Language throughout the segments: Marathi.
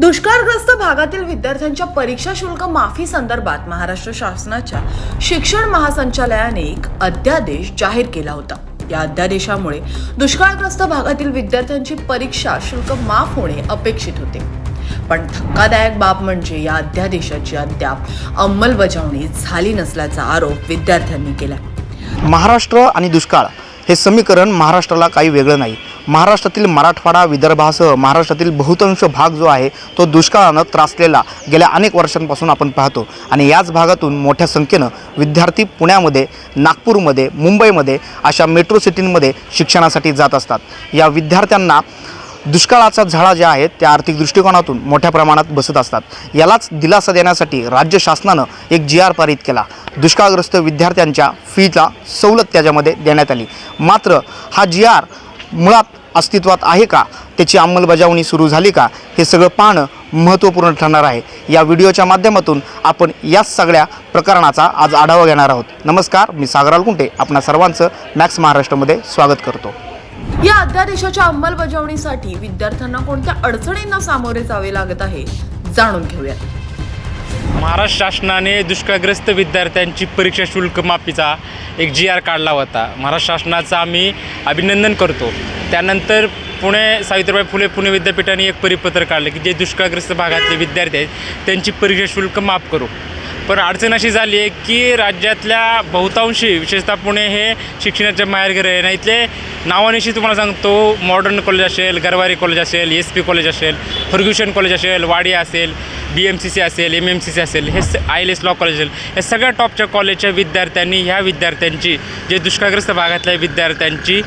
दुष्काळग्रस्त भागातील विद्यार्थ्यांच्या परीक्षा शुल्क माफी संदर्भात महाराष्ट्र शासनाच्या शिक्षण महासंचालयाने एक अध्यादेश जाहीर केला होता. या अध्यादेशामुळे दुष्काळग्रस्त भागातील विद्यार्थ्यांची परीक्षा शुल्क माफ होणे अपेक्षित होते. पण धक्कादायक बाब म्हणजे या अध्यादेशाची अद्याप अंमलबजावणी झाली नसल्याचा आरोप विद्यार्थ्यांनी केला. महाराष्ट्र आणि दुष्काळ हे समीकरण महाराष्ट्राला काही वेगळं नाही. महाराष्ट्रातील मराठवाडा विदर्भासह महाराष्ट्रातील बहुतांश भाग जो आहे तो दुष्काळानं त्रासलेला गेल्या अनेक वर्षांपासून आपण पाहतो. आणि याच भागातून मोठ्या संख्येनं विद्यार्थी पुण्यामध्ये नागपूरमध्ये मुंबईमध्ये अशा मेट्रो सिटींमध्ये शिक्षणासाठी जात असतात. या विद्यार्थ्यांना दुष्काळाचा झाडा ज्या आहेत त्या आर्थिक दृष्टिकोनातून मोठ्या प्रमाणात बसत असतात. यालाच दिलासा देण्यासाठी राज्य शासनानं एक जी आर पारित केला. दुष्काळग्रस्त विद्यार्थ्यांच्या फीला सवलत त्याच्यामध्ये देण्यात आली. मात्र हा जी आर मुळात अस्तित्वात आहे का? त्याची अंमलबजावणी सुरू झाली का? हे सगळं पाहणं महत्त्वपूर्ण ठरणार आहे. या व्हिडिओच्या माध्यमातून आपण याच सगळ्या प्रकरणाचा आज आढावा घेणार आहोत. नमस्कार मी सागराल कुंटे. आपणा सर्वांचं मॅक्स महाराष्ट्रामध्ये स्वागत करतो. या अध्यादेशाच्या अंमलबजावणीसाठी विद्यार्थ्यांना कोणत्या अडचणींना सामोरे जावे लागत आहे? जाणून घेऊया महाराष्ट्र शासनाने दुष्काळग्रस्त विद्यार्थ्यांची परीक्षा शुल्क माफीचा एक जी आर काढला होता. महाराष्ट्र शासनाचं आम्ही अभिनंदन करतो. त्यानंतर पुणे सावित्रीबाई फुले पुणे विद्यापीठाने एक परिपत्र काढलं की जे दुष्काळग्रस्त भागातले विद्यार्थी आहेत त्यांची परीक्षा शुल्क माफ करू. पण अडचण अशी झाली आहे की राज्यातल्या बहुतांशी विशेषतः पुणे हे शिक्षणाचे माहेरघर आहे. ना इथले नावानिशी तुम्हाला सांगतो मॉडर्न कॉलेज असेल गरवारी कॉलेज असेल एस पी कॉलेज असेल फर्ग्युशन कॉलेज असेल वाडी असेल बी एम सी सी असेल एम एम सी सी असेल हे I L S law college असेल या सगळ्या टॉपच्या कॉलेजच्या विद्यार्थ्यांनी ह्या विद्यार्थ्यांची जे दुष्काळग्रस्त भागातल्या विद्यार्थ्यांची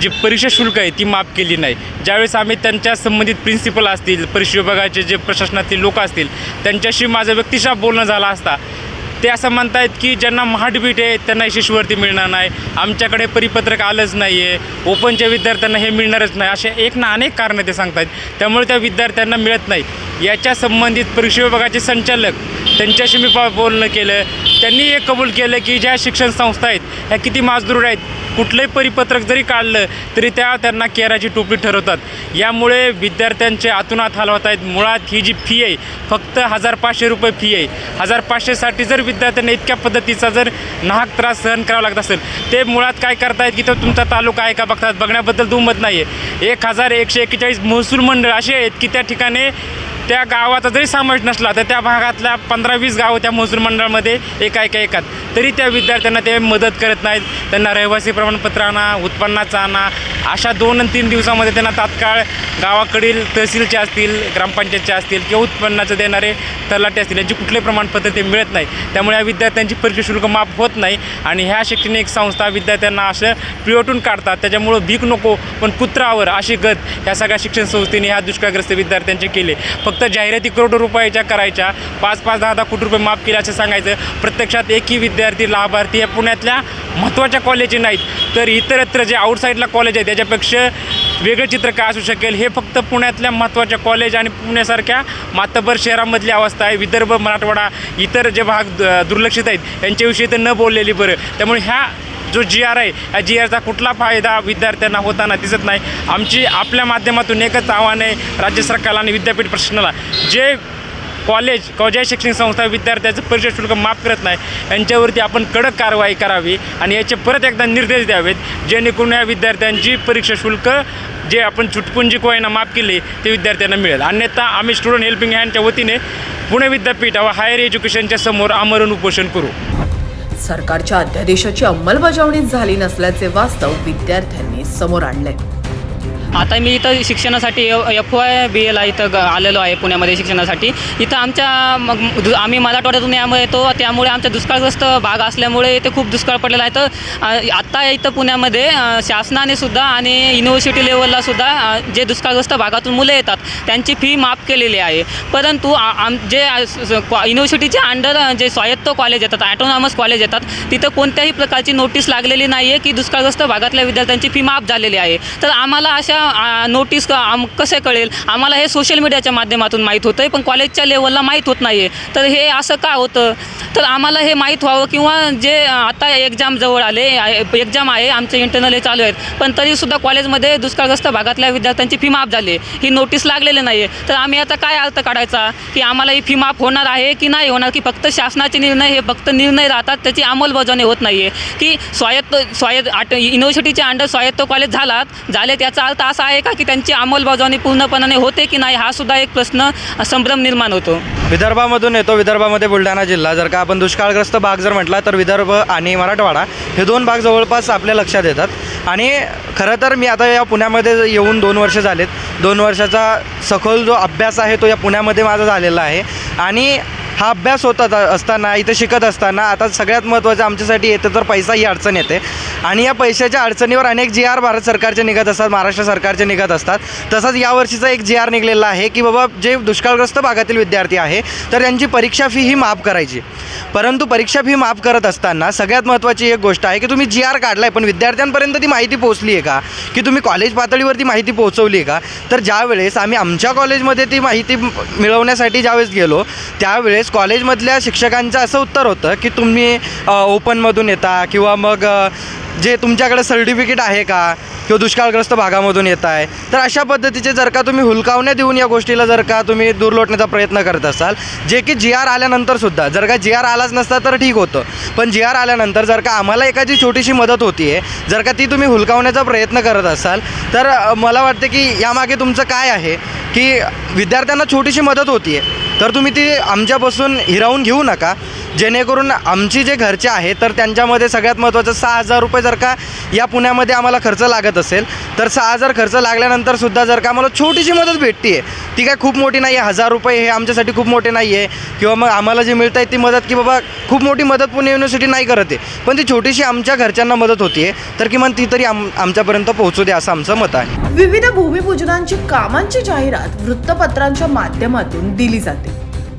जी परीक्षा शुल्क आहे ती माफ केली नाही. ज्यावेळेस आम्ही त्यांच्या संबंधित प्रिन्सिपल असतील परीक्षा विभागाचे जे प्रशासनातील लोक असतील त्यांच्याशी माझं व्यक्तिशः बोलणं झाला असता ते असं म्हणतायत की ज्यांना महाडबीट आहे त्यांना शिष्यवृत्ती मिळणार नाही. आमच्याकडे परिपत्रक आलंच नाही आहे ओपनच्या विद्यार्थ्यांना हे मिळणारच नाही. असे एक ना अनेक कारणं ते सांगतात त्यामुळे त्या विद्यार्थ्यांना मिळत नाही याच्या संबंधित परीक्षा विभागाचे संचालक त्यांच्याशी मी बोलणं केलं. त्यांनी एक कबूल केलं की ज्या शिक्षण संस्था आहेत ह्या किती माजदूर आहेत कुठलंही परिपत्रक जरी काढलं तरी त्या त्यांना केराची टोपी ठरवतात. यामुळे विद्यार्थ्यांचे आतून हाल होत आहेत. मुळात ही जी फी आहे फक्त हजार पाचशे रुपये फी आहे. हजार पाचशेसाठी जर विद्यार्थ्यांना इतक्या पद्धतीचा जर नाहक त्रास सहन करावा लागत असेल ते मुळात काय करतायत की तो तुमचा तालुका आहे का बघतात बघण्याबद्दल दुमत नाही आहे एक हजार एकशे एक्केचाळीस महसूल मंडळ असे आहेत की त्या ठिकाणी त्या गावाचा जरी समावेश नसला तर त्या भागातल्या पंधरा वीस गावं त्या महसूल मंडळामध्ये एका एका एकात तरी त्या विद्यार्थ्यांना ते मदत करत नाहीत. त्यांना रहिवासी प्रमाणपत्र आणा उत्पन्नाचा आणा अशा दोन आणि तीन दिवसामध्ये त्यांना तात्काळ गावाकडील तहसीलचे असतील ग्रामपंचायतचे असतील किंवा उत्पन्नाचं देणारे तलाटे असतील यांची कुठले प्रमाणपत्र ते मिळत नाही त्यामुळे या विद्यार्थ्यांची परीक्षा शुल्क माफ होत नाही आणि ह्या शैक्षणिक संस्था विद्यार्थ्यांना असं पिळवटून काढतात. त्याच्यामुळं भीक नको पण कुत्रावर अशी गत ह्या सगळ्या शिक्षण संस्थेने ह्या दुष्काळग्रस्त विद्यार्थ्यांचे केले. फक्त फक्त जाहिराती करोडो रुपयाच्या करायच्या. पाच पाच दहा दहा कोटी रुपये माफ केले असं सांगायचं. प्रत्यक्षात एकही विद्यार्थी लाभार्थी हे पुण्यातल्या महत्त्वाच्या कॉलेजचे नाहीत. तर इतरत्र जे आउटसाईडला कॉलेज आहे त्याच्यापेक्षा वेगळं चित्र काय असू शकेल? हे फक्त पुण्यातल्या महत्त्वाच्या कॉलेज आणि पुण्यासारख्या मातबर शहरामधली अवस्था आहे. विदर्भ मराठवाडा इतर जे भाग द- दुर्लक्षित आहेत यांच्याविषयी तर न बोललेली बरं. त्यामुळे ह्या जो जी आर आहे या जी आरचा कुठला फायदा विद्यार्थ्यांना होताना दिसत नाही. आमची आपल्या माध्यमातून एकच आव्हान आहे राज्य सरकारला आणि विद्यापीठ प्रशासनाला जे कॉलेज किंवा शैक्षणिक संस्था विद्यार्थ्याचं परीक्षा शुल्क माफ करत नाही यांच्यावरती आपण कडक कारवाई करावी आणि याचे परत एकदा निर्देश द्यावेत जेणेकरून या विद्यार्थ्यांची परीक्षा शुल्क जे आपण चुटपुंजी कोयना माफ केले ते विद्यार्थ्यांना मिळेल. अन्यथा आम्ही स्टुडंट हेल्पिंग हँडच्या वतीने पुणे विद्यापीठ व हायर एज्युकेशनच्या समोर आमरण उपोषण करू. सरकारच्या अध्यादेशाची अंमलबजावणी झाली नसल्याचे वास्तव विद्यार्थ्यांनी समोर आणले आता मी इथं शिक्षणासाठी एफ वाय बी एला इथं ग- आलेलो आहे पुण्यामध्ये शिक्षणासाठी. इथं आमच्या मग दु- आम्ही मराठवाड्यातून यामुळे येतो त्यामुळे आमच्या दुष्काळग्रस्त भाग असल्यामुळे इथे खूप दुष्काळ पडलेला आहे. तर आत्ता इथं पुण्यामध्ये शासनाने सुद्धा आणि युनिव्हर्सिटी लेवलला सुद्धा जे दुष्काळग्रस्त भागातून मुलं येतात त्यांची फी माफ केलेली आहे. परंतु आम जे अ, युनिव्हर्सिटीच्या अंडर जे स्वायत्त कॉलेज येतात ॲटोनॉमस कॉलेज येतात तिथं कोणत्याही प्रकारची नोटीस लागलेली नाही आहे की दुष्काळग्रस्त भागातल्या विद्यार्थ्यांची फी माफ झालेली आहे. तर आम्हाला अशा नोटीस क- आम कसे कळेल? आम्हाला हे सोशल मीडियाच्या माध्यमातून माहीत होतं आहे पण कॉलेजच्या लेवलला माहीत होत नाही आहे तर हे असं का होतं? तर आम्हाला हे माहीत व्हावं किंवा जे आता एक्झाम जवळ आले एक्झाम आहे आमचे इंटरनल हे चालू आहेत पण तरीसुद्धा कॉलेजमध्ये दुष्काळग्रस्त भागातल्या विद्यार्थ्यांची फी माफ झाली ही नोटीस लागलेली नाही आहे तर आम्ही आता काय अर्थ काढायचा? की आम्हाला ही फी माफ होणार आहे की नाही होणार? की फक्त शासनाचे निर्णय हे फक्त निर्णय राहतात त्याची अंमलबजावणी होत नाही आहे की स्वायत्त स्वायत्त आट युनिव्हर्सिटीच्या अंडर स्वायत्त कॉलेज झालात झाले त्याचा अर्थ असा आहे का की त्यांची अंमलबजावणी पूर्णपणाने होते की नाही हा सुद्धा एक प्रश्न संभ्रम निर्माण होतो. विदर्भामधून येतो विदर्भामध्ये बुलढाणा जिल्हा. जर का आपण दुष्काळग्रस्त भाग जर म्हटला तर विदर्भ आणि मराठवाडा हे दोन भाग जवळपास आपल्या लक्षात येतात. आणि खरं तर मी आता या पुण्यामध्ये येऊन दोन वर्ष झालेत. दोन वर्षाचा सखोल जो अभ्यास आहे तो या पुण्यामध्ये माझा झालेला आहे. आणि हा अभ्यास होत असताना इथं शिकत असताना आता सगळ्यात महत्त्वाचं आमच्यासाठी येतं तर पैसा ही अडचण येते. आणि या पैशाच्या अडचणीवर अनेक जी आर भारत सरकारचे निघत असतात महाराष्ट्र सरकारचे निघत असतात. तसंच यावर्षीचा एक जी आर निघलेला आहे की बाबा जे दुष्काळग्रस्त भागातील विद्यार्थी आहे तर त्यांची परीक्षा फी ही माफ करायची. परंतु परीक्षा फी माफ करत असताना सगळ्यात महत्त्वाची एक गोष्ट आहे की तुम्ही जी आर काढला आहे पण विद्यार्थ्यांपर्यंत ती माहिती पोहोचली आहे का? की तुम्ही कॉलेज पातळीवरती माहिती पोहोचवली आहे का? तर ज्यावेळेस आम्ही आमच्या कॉलेजमध्ये ती माहिती मिळवण्यासाठी ज्यावेळेस गेलो त्यावेळेस कॉलेजमधल्या शिक्षकांचं असं उत्तर होतं की तुम्ही ओपनमधून येता किंवा मग जे तुमच्याकडे सर्टिफिकेट आहे का किंवा दुष्काळग्रस्त भागामधून येत आहे तर अशा पद्धतीचे जर का तुम्ही हुलकावण्या देऊन या गोष्टीला जर का तुम्ही दूर लोटण्याचा प्रयत्न करत असाल जे की जी आर आल्यानंतर सुद्धा जर का जी आर आलाच नसता तर ठीक होतं. पण जी आर आल्यानंतर जर का आम्हाला एखादी छोटीशी मदत होती आहे जर का ती तुम्ही हुलकावण्याचा प्रयत्न करत असाल तर मला वाटते की यामागे तुमचं काय आहे की विद्यार्थ्यांना छोटीशी मदत होती आहे तर तुम्ही ती आमच्यापासून हिरावून घेऊ नका. जेणेकरून आमची जे घरचे आहेत तर त्यांच्यामध्ये सगळ्यात महत्त्वाचं सहा हजार रुपये जर का या पुण्यामध्ये आम्हाला खर्च लागत असेल तर सहा हजार खर्च लागल्यानंतर सुद्धा जर का आम्हाला छोटीशी मदत भेटते आहे ती काय खूप मोठी नाही आहे हजार रुपये हे आमच्यासाठी खूप मोठे नाही आहे किंवा मग आम्हाला जी मिळत आहे ती मदत की बाबा खूप मोठी मदत पुणे युनिव्हर्सिटी नाही करत आहे पण ती छोटीशी आमच्या घरच्यांना मदत होती आहे तर किमान ती तरी आम आमच्यापर्यंत पोहोचू दे असं आमचं मत आहे. विविध भूमिपूजनांची कामांची जाहिरात वृत्तपत्रांच्या माध्यमातून दिली जाते.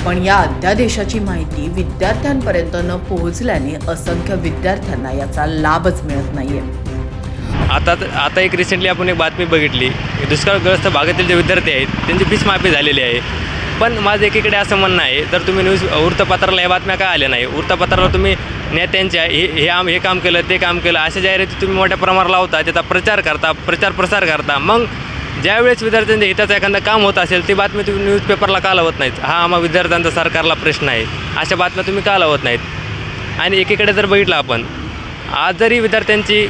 पण या अध्यादेशाची माहिती विद्यार्थ्यांपर्यंत न पोहोचल्याने असंख्य विद्यार्थ्यांना याचा लाभच मिळत नाहीये. आता आता एक रिसेंटली आपण एक बातमी बघितली. दुष्काळग्रस्त भागातील जे विद्यार्थी आहेत त्यांची फीस माफी झालेली आहे. पण माझं एकीकडे असं म्हणणं आहे तर तुम्ही न्यूज वृत्तपत्राला या बातम्या का आल्या नाही? वृत्तपत्राला तुम्ही नेत्यांच्या हे हे आम हे काम केलं ते काम केलं अशा जाहिराती तुम्ही मोठ्या प्रमाणावर लावता त्याचा प्रचार करता प्रचार प्रसार करता. मग ज्यावेळेस विद्यार्थ्यांच्या हिताचं एखादं काम होत असेल ती बातमी तुम्ही न्यूजपेपरला का लावत नाहीत? हा आम्हा विद्यार्थ्यांचा सरकारला प्रश्न आहे. अशा बातम्या तुम्ही का लावत नाहीत? आणि एकीकडे जर बघितलं आपण आज जरी विद्यार्थ्यांची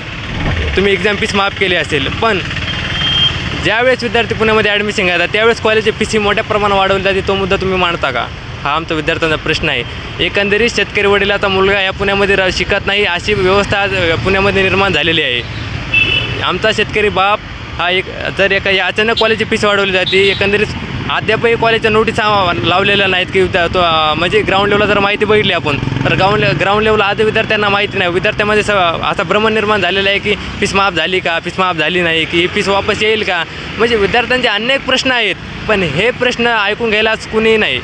तुम्ही एक्झाम फीस माफ केली असेल पण ज्यावेळेस विद्यार्थी पुण्यामध्ये ॲडमिशन घेतात त्यावेळेस कॉलेजची फीस मोठ्या प्रमाणात वाढवली जाते तो मुद्दा तुम्ही मांडता का? हा आमचा विद्यार्थ्यांचा प्रश्न आहे. एकंदरीत शेतकरी वडिलाचा मुलगा या पुण्यामध्ये शिकत नाही अशी व्यवस्था आज पुण्यामध्ये निर्माण झालेली आहे. आमचा शेतकरी बाप हा एक जर एका या अचानक कॉलेजची फीस वाढवली जाते एकंदरीत अद्यापही कॉलेजच्या नोटीस लावलेल्या नाहीत की त्या- तो म्हणजे ग्राउंड लेवलला जर माहिती बघितली आपण तर ग्राउंड ग्राउंड लेवल आज विद्यार्थ्यांना माहिती नाही. विद्यार्थ्यामध्ये स असा भ्रमण निर्माण झालेला आहे की फीस माफ झाली का फीस माफ झाली नाही की फीस वापस येईल का? म्हणजे विद्यार्थ्यांचे अनेक प्रश्न आहेत पण हे प्रश्न ऐकून घ्यायलाच कुणीही नाही.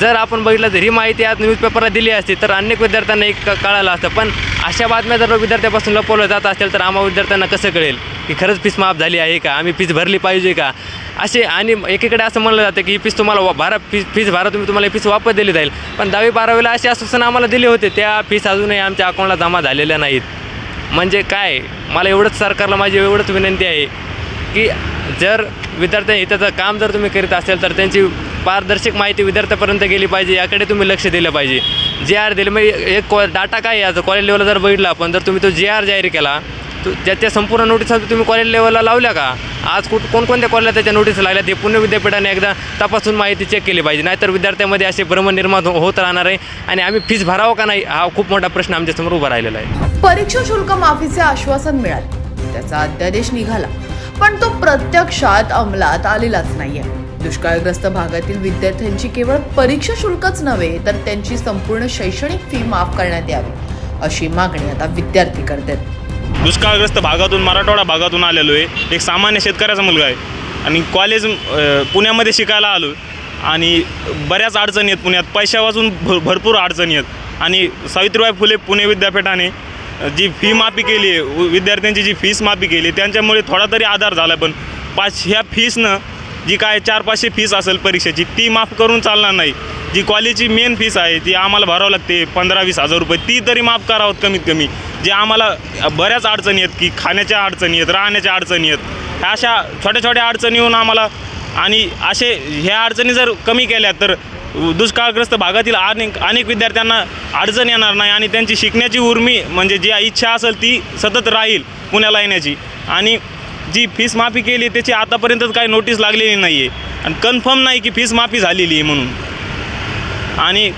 जर आपण बघितलं तर ही माहिती आज न्यूजपेपरला दिली असती तर अनेक विद्यार्थ्यांना एक कळालं असतं. पण अशा बातम्या जर विद्यार्थ्यापासून लपवलं जात असेल तर आम्हा विद्यार्थ्यांना कसं कळेल? की खरंच फीस माफ झाली आहे का? आम्ही फीस भरली पाहिजे का? असे आणि एकीकडे असं म्हणलं जातं की ही फीस तुम्हाला वा- भरा फीस फीस भरा तुम्ही तुम्हाला फीस वापस दिली जाईल. पण दहावी बारावीला असे आश्वासन आम्हाला दिले होते. त्या फीस अजूनही आमच्या अकाउंटला जमा झालेल्या नाहीत. म्हणजे काय? मला एवढंच सरकारला माझी एवढंच विनंती आहे की जर विद्यार्थ्या हिताचं काम जर तुम्ही करीत असेल तर त्यांची पारदर्शक माहिती विद्यार्थ्यापर्यंत गेली पाहिजे. याकडे तुम्ही लक्ष दिलं पाहिजे. जे आर दिलं मग एक कॉ डाटा काय आहे? याचं कॉलेज लेवलला जर बघितला आपण जर तुम्ही तो जे आर जाहीर केला तो ज्याच्या संपूर्ण नोटीस तुम्ही कॉलेज लेवलला लावल्या का? आज कुठ कोणकोणत्या कॉलेजला त्याच्या नोटीस लागल्या? ते पुणे विद्यापीठाने एकदा तपासून माहिती चेक केली पाहिजे. नाहीतर विद्यार्थ्यांमध्ये असे भ्रम निर्माण हो- होत राहणार आहे. आणि आम्ही फीस भरावं का नाही हा खूप मोठा प्रश्न आमच्यासमोर उभा राहिलेला आहे. परीक्षा शुल्क माफीचे आश्वासन मिळाले. त्याचा अध्यादेश निघाला. पण तो प्रत्यक्षात अंमलात आलेलाच नाहीये. दुष्काळग्रस्त भागातील विद्यार्थ्यांची केवळ परीक्षा शुल्कच नव्हे तर त्यांची संपूर्ण शैक्षणिक फी माफ करण्यात यावी अशी मागणी आता विद्यार्थी करतात. दुष्काळग्रस्त भागातून मराठवाडा भागातून आलेलो आहे. एक सामान्य शेतकऱ्याचा मुलगा आहे. आणि कॉलेज पुण्यामध्ये शिकायला आलो आणि बऱ्याच अडचणी आहेत पुण्यात. पैशा वाचून भर भरपूर अडचणी आहेत. आणि सावित्रीबाई फुले पुणे विद्यापीठाने जी फी माफी केली आहे विद्यार्थ्यांची जी फीस माफी केली त्यांच्यामुळे थोडा तरी आधार झाला. पण पाच ह्या फीसनं जी काय चार पाचशे फीस असेल परीक्षेची ती माफ करून चालणार नाही. जी कॉलेजची मेन फीस आहे ती आम्हाला भरावं लागते पंधरा वीस हजार रुपये. ती तरी माफ करावं कमीत कमी. जे आम्हाला बऱ्याच अडचणी आहेत की खाण्याच्या अडचणी आहेत राहण्याच्या अडचणी आहेत ह्या अशा छोट्या छोट्या अडचणी येऊन आम्हाला आणि असे ह्या अडचणी जर कमी केल्या तर दुष्काळग्रस्त भागातील अनेक अनेक विद्यार्थ्यांना अडचण येणार नाही आणि त्यांची शिकण्याची उर्मी म्हणजे जी इच्छा असेल ती सतत राहील पुण्याला येण्याची. आणि जी फीस माफी केली त्याची आतापर्यंत काही नोटीस लागलेली नाही आहे आणि कन्फर्म नाही की फीस माफी झालेली आहे म्हणून. आणि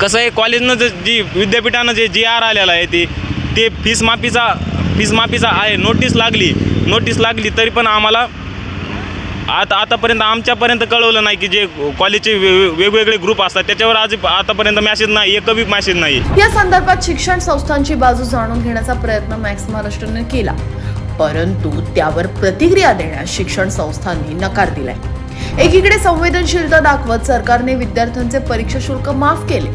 कसं आहे कॉलेजनं जे जी विद्यापीठानं जे जी आर आलेलं आहे ते ते फीस माफीचा फीस माफीचा आहे. नोटीस लागली. नोटीस लागली तरी पण आम्हाला आता आतापर्यंत आमच्यापर्यंत कळवलं नाही की जे कॉलेजचे वे- वेगवेगळे ग्रुप असतात त्याच्यावर आज आतापर्यंत मॅसेज नाही एकही मॅसेज नाही. या संदर्भात शिक्षण संस्थांची बाजू जाणून घेण्याचा प्रयत्न मॅक्स महाराष्ट्रने केला. परंतु त्यावर प्रतिक्रिया देण्यास शिक्षण संस्थांनी नकार दिलाय. एकीकडे संवेदनशीलता दाखवत सरकारने विद्यार्थ्यांचे परीक्षा शुल्क माफ केले.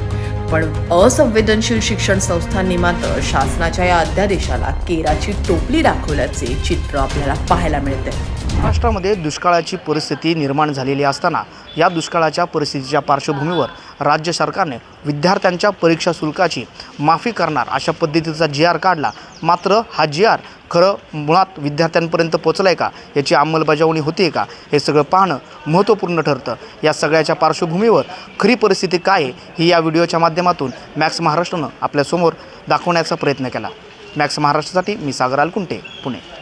पण असंवेदनशील शिक्षण संस्थांनी मात्र शासनाच्या या अध्यादेशाला केराची टोपली दाखवल्याचे चित्र आपल्याला पाहायला मिळते. महाराष्ट्रामध्ये दुष्काळाची परिस्थिती निर्माण झालेली असताना या दुष्काळाच्या परिस्थितीच्या पार्श्वभूमीवर राज्य सरकारने विद्यार्थ्यांच्या परीक्षा शुल्काची माफी करणार अशा पद्धतीचा जी आर काढला. मात्र हा जी आर खरं मुळात विद्यार्थ्यांपर्यंत पोचलं आहे का? याची अंमलबजावणी होती का? हे सगळं पाहणं महत्त्वपूर्ण ठरतं. या सगळ्याच्या पार्श्वभूमीवर खरी परिस्थिती काय आहे ही या व्हिडिओच्या माध्यमातून मॅक्स महाराष्ट्रानं आपल्यासमोर दाखवण्याचा प्रयत्न केला. मॅक्स महाराष्ट्रासाठी मी सागर आलकुंटे पुणे.